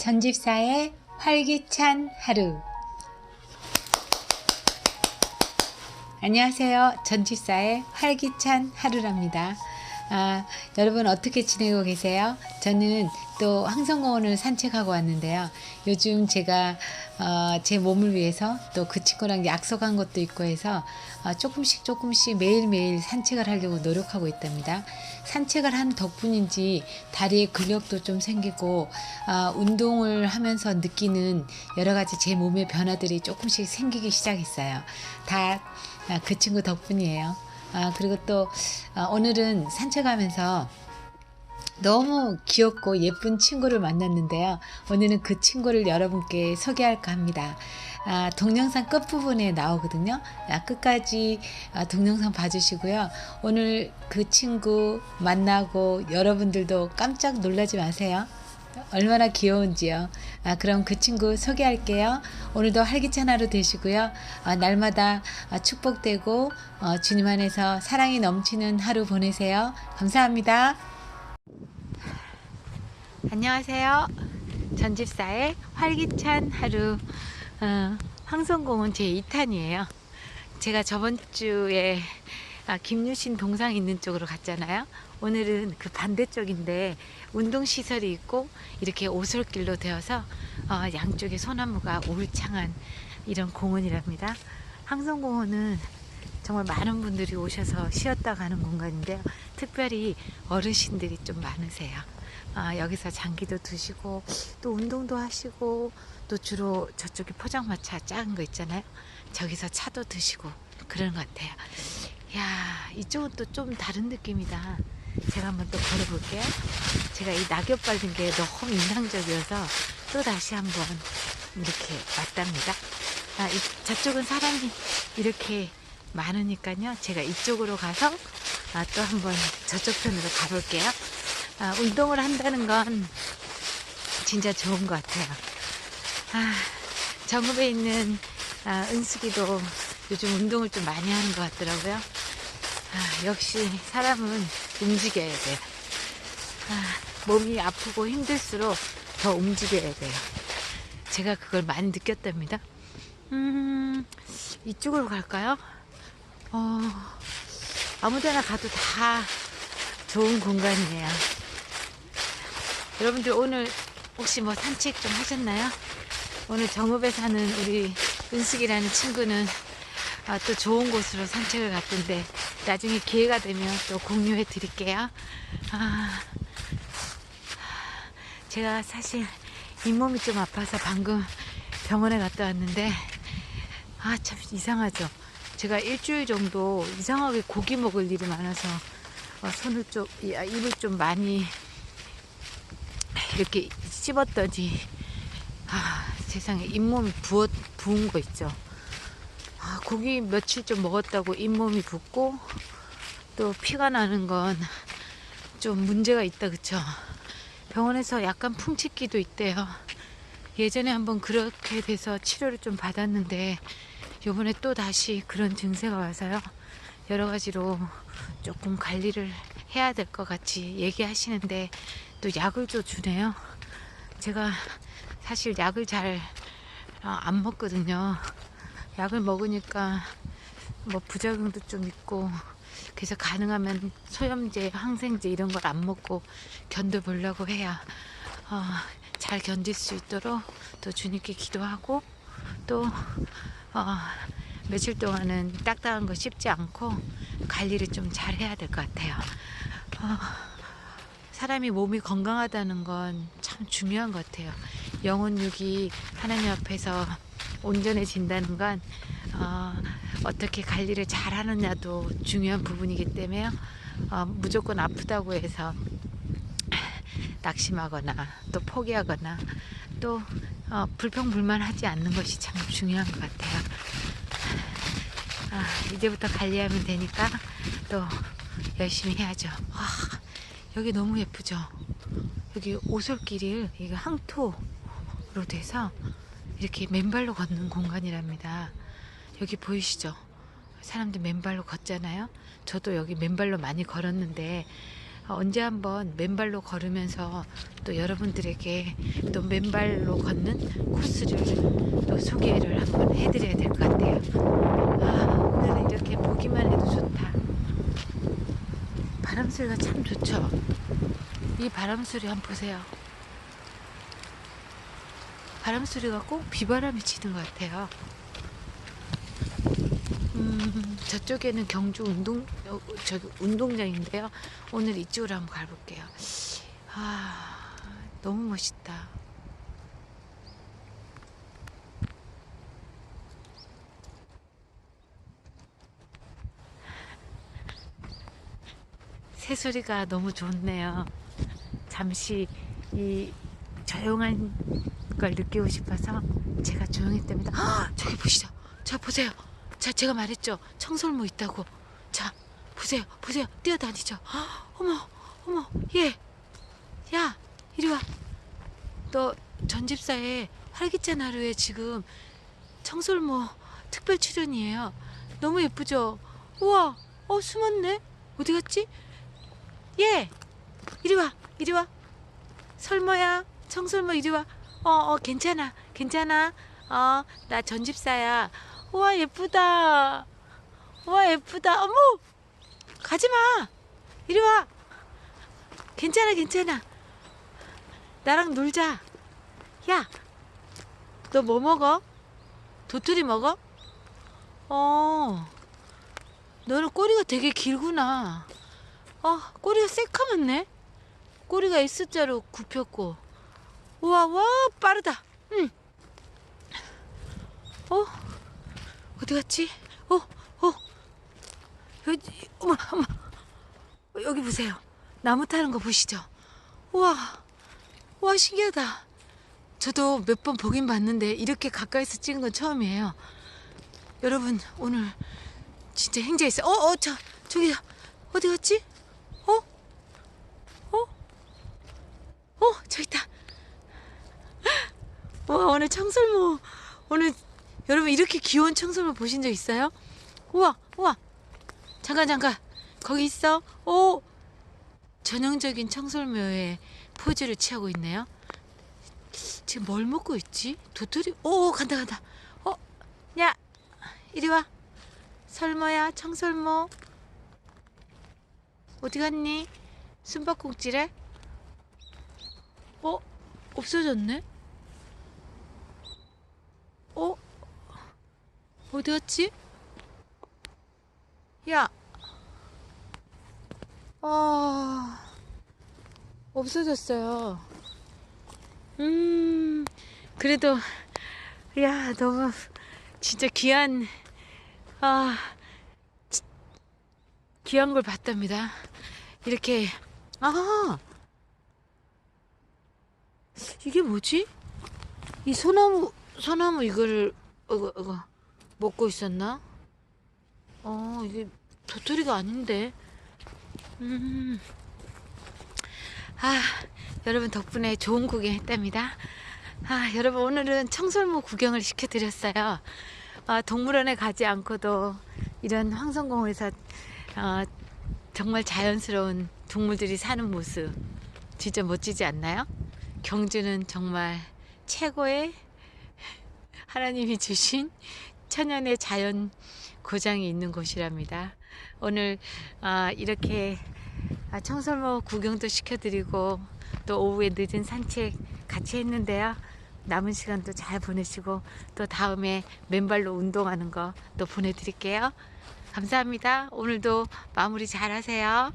전집사의 활기찬 하루. 안녕하세요. 전집사의 활기찬 하루랍니다. 아, 여러분 어떻게 지내고 계세요? 저는 또 항성공원을 산책하고 왔는데요. 요즘 제가 어, 제 몸을 위해서 또 그 친구랑 약속한 것도 있고 해서 어, 조금씩 조금씩 매일매일 산책을 하려고 노력하고 있답니다. 산책을 한 덕분인지 다리에 근력도 좀 생기고 어, 운동을 하면서 느끼는 여러 가지 제 몸의 변화들이 조금씩 생기기 시작했어요. 다 그 친구 덕분이에요. 아, 그리고 또 어, 오늘은 산책하면서 너무 귀엽고 예쁜 친구를 만났는데요. 오늘은 그 친구를 여러분께 소개할까 합니다. 아, 동영상 끝부분에 나오거든요. 아, 끝까지 아, 동영상 봐주시고요. 오늘 그 친구 만나고 여러분들도 깜짝 놀라지 마세요. 얼마나 귀여운지요. 아, 그럼 그 친구 소개할게요. 오늘도 활기찬 하루 되시고요. 아, 날마다 아, 축복되고 어, 주님 안에서 사랑이 넘치는 하루 보내세요. 감사합니다. 안녕하세요. 전집사의 활기찬 하루. 어, 황성공원 제 2탄이에요. 제가 저번 주에 아, 김유신 동상 있는 쪽으로 갔잖아요. 오늘은 그 반대쪽인데 운동시설이 있고 이렇게 오솔길로 되어서 어, 양쪽에 소나무가 울창한 이런 공원이랍니다. 항성공원은 정말 많은 분들이 오셔서 쉬었다 가는 공간인데요. 특별히 어르신들이 좀 많으세요. 아, 여기서 장기도 드시고 또 운동도 하시고 또 주로 저쪽에 포장마차 작은 거 있잖아요. 저기서 차도 드시고 그런 것 같아요. 야 이쪽은 또 좀 다른 느낌이다. 제가 한번 또 걸어볼게요. 제가 이 낙엽 밟은 게 너무 인상적이어서 또 다시 한번 이렇게 왔답니다. 아, 이, 저쪽은 사람이 이렇게 많으니까요. 제가 이쪽으로 가서 아, 또 한번 저쪽 편으로 가볼게요. 아, 운동을 한다는 건 진짜 좋은 것 같아요. 아, 정읍에 있는 아, 은숙이도 요즘 운동을 좀 많이 하는 것 같더라고요. 아, 역시 사람은 움직여야 돼요. 아, 몸이 아프고 힘들수록 더 움직여야 돼요. 제가 그걸 많이 느꼈답니다. 음, 이쪽으로 갈까요? 어, 아무 데나 가도 다 좋은 공간이에요. 여러분들 오늘 혹시 뭐 산책 좀 하셨나요? 오늘 정읍에 사는 우리 은숙이라는 친구는 아, 또 좋은 곳으로 산책을 갔던데 나중에 기회가 되면 또 공유해 드릴게요. 아, 제가 사실 잇몸이 좀 아파서 방금 병원에 갔다 왔는데 아 참 이상하죠. 제가 일주일 정도 이상하게 고기 먹을 일이 많아서 어, 손을 좀 이- 아, 입을 좀 많이 이렇게 씹었더니 아 세상에 잇몸이 부어 부은 거 있죠. 아, 고기 며칠 좀 먹었다고 잇몸이 붓고 또 피가 나는 건 좀 문제가 있다 그쵸? 병원에서 약간 풍치기도 있대요. 예전에 한번 그렇게 돼서 치료를 좀 받았는데 요번에 또 다시 그런 증세가 와서요. 여러 가지로 조금 관리를 해야 될 것 같이 얘기하시는데 또 약을 또 주네요. 제가 사실 약을 잘 안 먹거든요. 약을 먹으니까 뭐 부작용도 좀 있고 그래서 가능하면 소염제, 항생제 이런 걸 안 먹고 견뎌보려고 해야 어, 잘 견딜 수 있도록 또 주님께 기도하고 또 어, 며칠 동안은 딱딱한 거 씹지 않고 관리를 좀 잘 해야 될 것 같아요. 어, 사람이 몸이 건강하다는 건 참 중요한 것 같아요. 영혼육이 하나님 앞에서 온전해진다는 건 어, 어떻게 관리를 잘 하느냐도 중요한 부분이기 때문에 어, 무조건 아프다고 해서 낙심하거나 또 포기하거나 또 어, 불평불만하지 않는 것이 참 중요한 것 같아요. 아, 이제부터 관리하면 되니까 또 열심히 해야죠. 와, 여기 너무 예쁘죠? 여기 오솔길을 이게 항토로 돼서 이렇게 맨발로 걷는 공간이랍니다. 여기 보이시죠? 사람들 맨발로 걷잖아요. 저도 여기 맨발로 많이 걸었는데 아, 언제 한번 맨발로 걸으면서 또 여러분들에게 또 맨발로 걷는 코스를 또 소개를 한번 해드려야 될 것 같아요. 아, 오늘은 이렇게 보기만 해도 좋다. 바람 소리가 참 좋죠. 이 바람 소리 한번 보세요. 바람 소리가 꼭 비바람이 치는 것 같아요. 음, 저쪽에는 경주 운동 어, 저기 운동장인데요. 오늘 이쪽으로 한번 가볼게요. 아, 너무 멋있다. 새소리가 너무 좋네요. 잠시 이 조용한 걸 느끼고 싶어서 제가 조용했답니다. 아, 저기 보시죠. 자, 보세요. 자, 제가 말했죠. 청설모 있다고. 자, 보세요. 보세요. 뛰어다니죠. 아, 어머, 어머, 얘. 야, 이리 와. 너 전집사에 활기찬 하루에 지금 청설모 특별 출연이에요. 너무 예쁘죠? 우와, 어, 숨었네? 어디 갔지? 얘! 이리 와, 이리 와. 설모야, 청설모 이리 와. 어, 어, 괜찮아, 괜찮아. 어, 나 전집사야. 우와, 예쁘다. 우와, 예쁘다. 어머! 가지 마! 이리 와! 괜찮아, 괜찮아. 나랑 놀자. 야! 너 뭐 먹어? 도토리 먹어? 어. 너는 꼬리가 되게 길구나. 아, 꼬리가 새카맣네. 꼬리가 S자로 굽혔고. 우와, 와, 빠르다. 응. 어? 어디 갔지? 어, 어. 여기, 어머, 어머. 어, 여기 보세요. 나무 타는 거 보시죠? 우와, 우와, 신기하다. 저도 몇 번 보긴 봤는데, 이렇게 가까이서 찍은 건 처음이에요. 여러분, 오늘 진짜 행자있어. 어, 어, 저, 저기, 어디 갔지? 어? 어? 어, 저 있다. 와, 오늘 청설모, 오늘, 여러분, 이렇게 귀여운 청설모 보신 적 있어요? 우와, 우와. 잠깐, 잠깐. 거기 있어. 오! 전형적인 청설모의 포즈를 취하고 있네요. 지금 뭘 먹고 있지? 도토리? 오, 간다, 간다. 어, 야, 이리 와. 설모야, 청설모. 어디 갔니? 숨바꼭질해? 어? 없어졌네? 어? 어디 갔지? 야! 아, 없어졌어요. 음, 그래도, 야, 너무, 진짜 귀한, 아, 지- 귀한 걸 봤답니다. 이렇게, 아, 이게 뭐지? 이 소나무, 소나무 이거를, 이거, 이거, 먹고 있었나? 어, 이게 도토리가 아닌데. 음. 아, 여러분 덕분에 좋은 구경 했답니다. 아, 여러분 오늘은 청설모 구경을 시켜드렸어요. 아, 동물원에 가지 않고도 이런 황성공원에서 어, 정말 자연스러운 동물들이 사는 모습 진짜 멋지지 않나요? 경주는 정말 최고의 하나님이 주신 천연의 자연 고장이 있는 곳이랍니다. 오늘 아, 이렇게 아, 청설모 구경도 시켜드리고 또 오후에 늦은 산책 같이 했는데요. 남은 시간도 잘 보내시고 또 다음에 맨발로 운동하는 거 또 보내드릴게요. 감사합니다. 오늘도 마무리 잘 하세요.